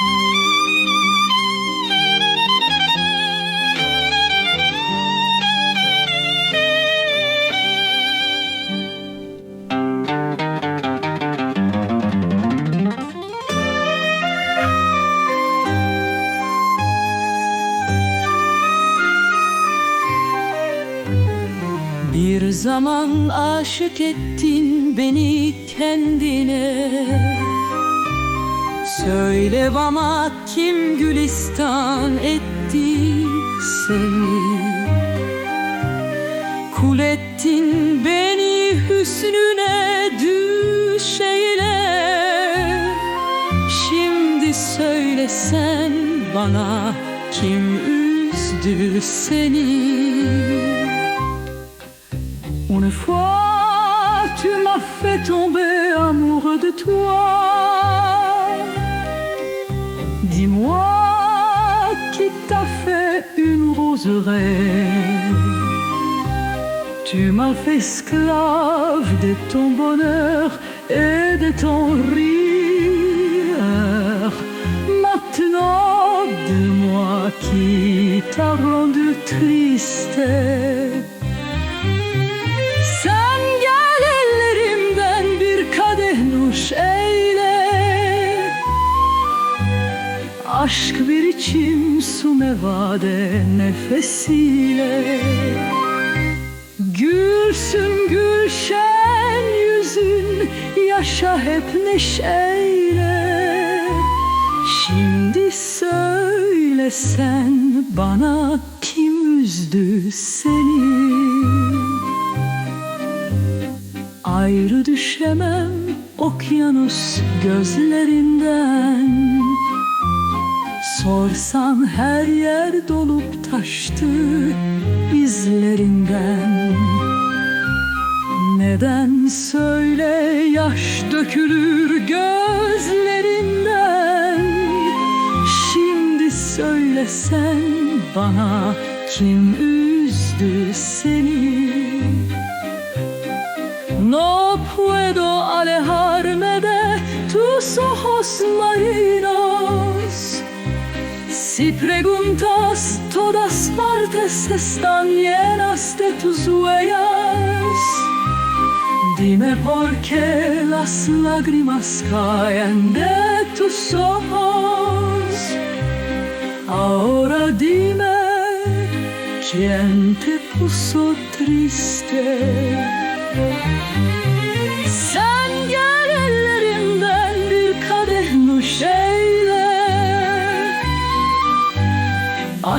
Bir zaman aşık ettin beni kendine Söyle bana kim gülistan etti seni? Kul ettin beni hüsnüne düşeyle Şimdi söylesen bana kim üzdü seni? Une fois, tu m'as fait tomber amoureux de toi. Dis-moi qui t'a fait une roseraie. Tu m'as fait esclave de ton bonheur et de ton rire. Maintenant, dis-moi qui t'a rendu triste. Aşk bir içim su mevade nefesiyle. Gülsün gülşen yüzün yaşa hep neşeyle. Şimdi söylesen bana kim üzdü seni? Ayrı düşemem okyanus gözlerinden Sorsan her yer dolup taştı izlerinden Neden söyle yaş dökülür gözlerinden Şimdi söylesen bana kim üzdü seni No puedo alejarme de tus ojos marinos. Si preguntas, todas partes están llenas de tus huellas. Dime por qué las lágrimas caen de tus ojos. Ahora dime quién te puso triste.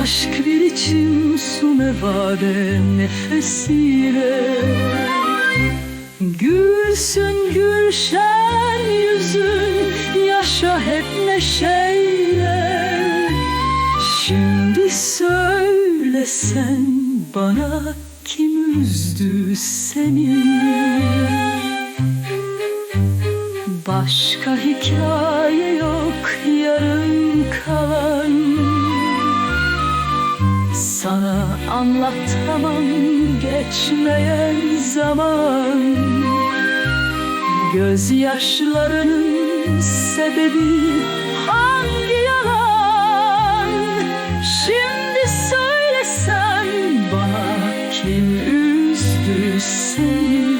Aşk bir içim su mevade nefesiyle Gülsün gülşen yüzün yaşa hep neşeyle. Şimdi söylesen bana kim üzdü seni? Başka hikaye yok Anlatamam geçmeyen zaman. Gözyaşlarının sebebi hangi yalan? Şimdi söylesen bana kim üzdü seni?